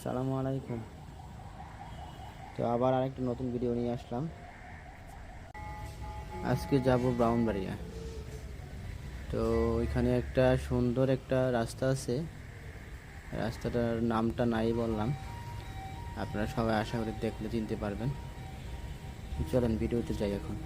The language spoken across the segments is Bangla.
আসসালামু আলাইকুম। তো আবার আরেকটা নতুন ভিডিও নিয়ে আসলাম। আজকে যাব ব্রাউনবাড়িয়া। তো ওইখানে একটা সুন্দর একটা রাস্তা আছে। রাস্তাটার নামটা নাই বললাম। আপনারা সবাই আশা করি দেখলে চিনতে পারবেন। চলেন ভিডিওতে যাই এখন।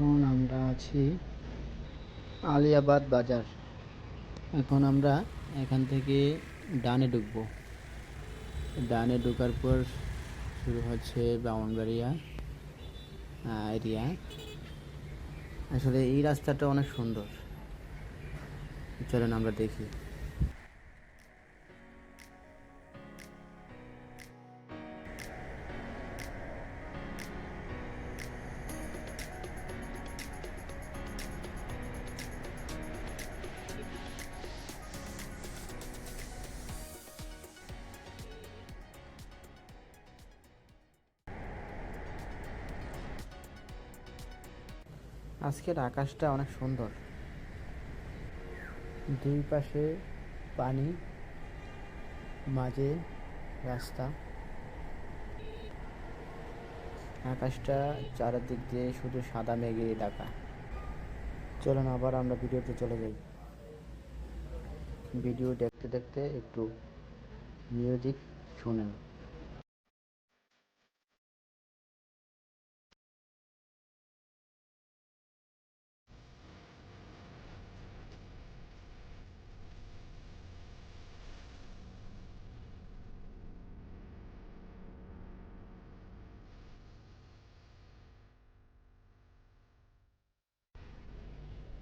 এখন আমরা আছি আলিয়াবাদ বাজার। এখন আমরা এখান থেকে ডানে ঢুকবো। ডানে ঢোকার পর শুরু হচ্ছে ব্রাহ্মণবাড়িয়া এরিয়া। আসলে এই রাস্তাটা অনেক সুন্দর। চলেন আমরা দেখি। আজকের আকাশটা অনেক সুন্দর। দুই পাশে পানি, মাঝে রাস্তা। আকাশটা চারিদিক দিয়ে শুধু সাদা মেঘে ঢাকা। চলুন আবার আমরা ভিডিওতে চলে যাই। ভিডিও দেখতে দেখতে একটু মিউজিক শুনেন।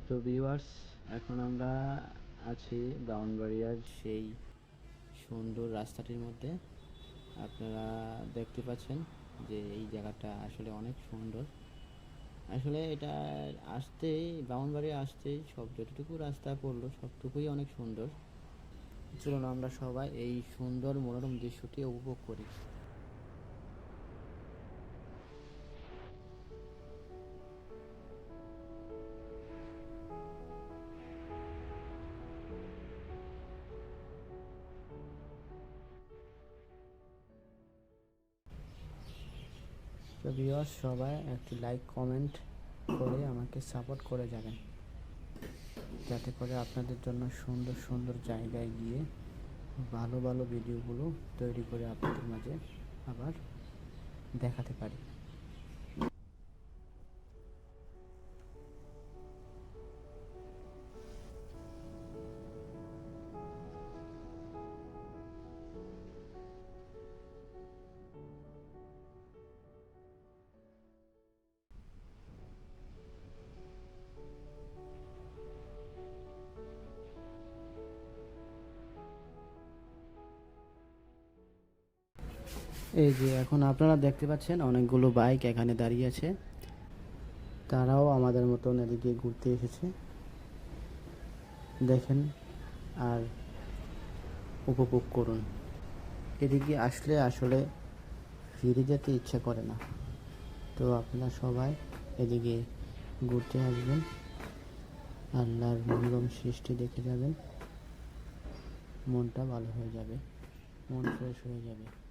তো ভিউয়ার্স এখন আমরা আছি ব্রাউনবাড়িয়ার সেই সুন্দর রাস্তাটির মধ্যে। আপনারা দেখতে পাচ্ছেন যে এই জায়গাটা আসলে অনেক সুন্দর। আসলে এটা আসতেই ব্রাউনবাড়ি আসতেই সব যতটুকু রাস্তা পড়ল, সবটুকুই অনেক সুন্দর। চলুন আমরা সবাই এই সুন্দর মনোরম দৃশ্যটি উপভোগ করি। তো ভিউয়ার্স সবাই একটি লাইক কমেন্ট করে আমাকে সাপোর্ট করে যাবেন। যাতে করে আপনাদের জন্য সুন্দর সুন্দর জায়গায় গিয়ে ভালো ভালো ভিডিওগুলো তৈরি করে আপনাদের মাঝে আবার দেখাতে পারি। এই যে এখন আপনারা দেখতে পাচ্ছেন অনেকগুলো বাইক এখানে দাঁড়িয়ে আছে। তারাও আমাদের মতন এদিকে ঘুরতে এসেছে। দেখেন আর উপভোগ করুন। এদিকে আসলে আসলে ফিরে যেতে ইচ্ছা করে না। তো আপনারা সবাই এদিকে ঘুরতে আসবেন। আল্লাহর মনোরম সৃষ্টি দেখে যাবেন। মনটা ভালো হয়ে যাবে। মন ফ্রেশ হয়ে যাবে।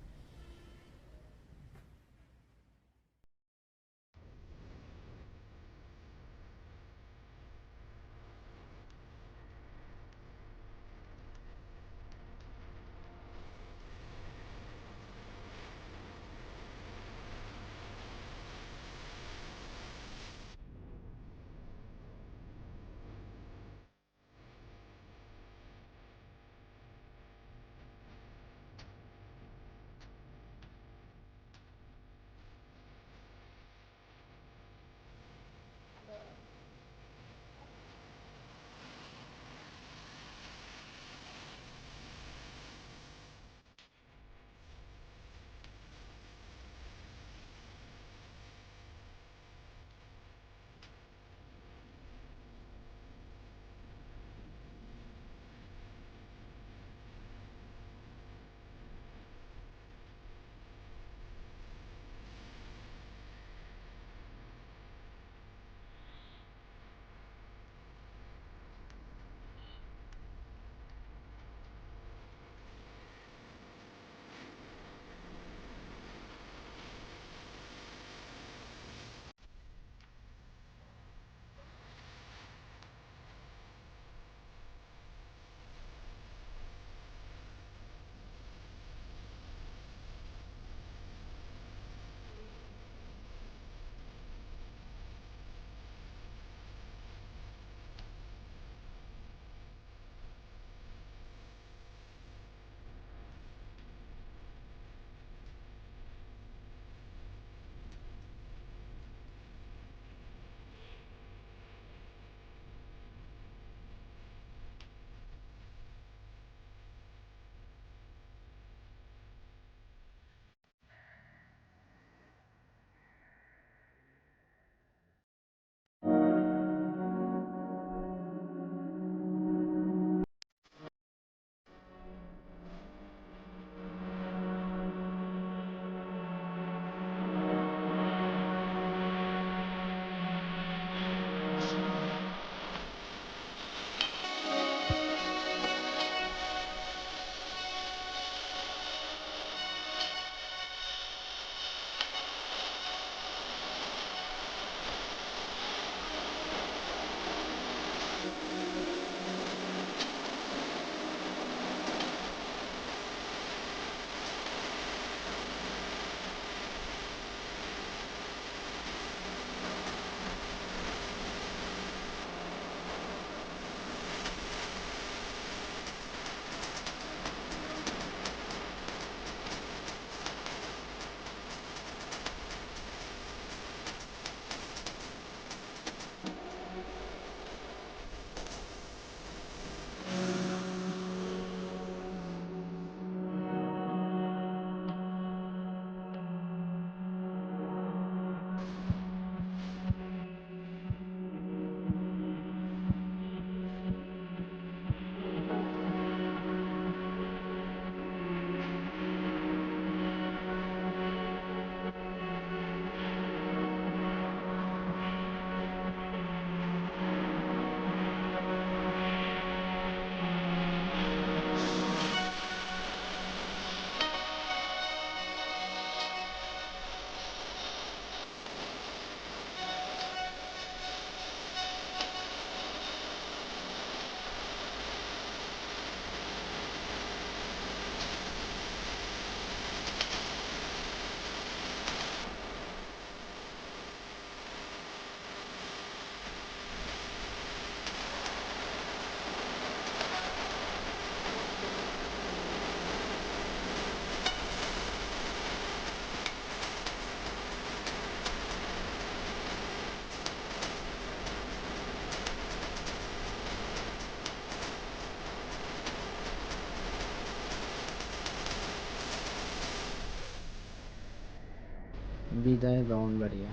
বিদায় ব্রাহ্মণবাড়িয়া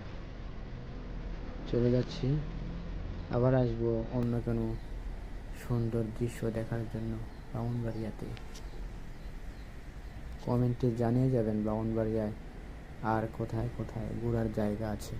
চলে যাচ্ছি। আবার আসব অন্য কোনো সুন্দর দৃশ্য দেখার জন্য ব্রাহ্মণবাড়িয়াতে কমেন্টে জানিয়ে যাবেন ব্রাহ্মণবাড়িয়ায় আর কোথায় কোথায় ঘোরার জায়গা আছে।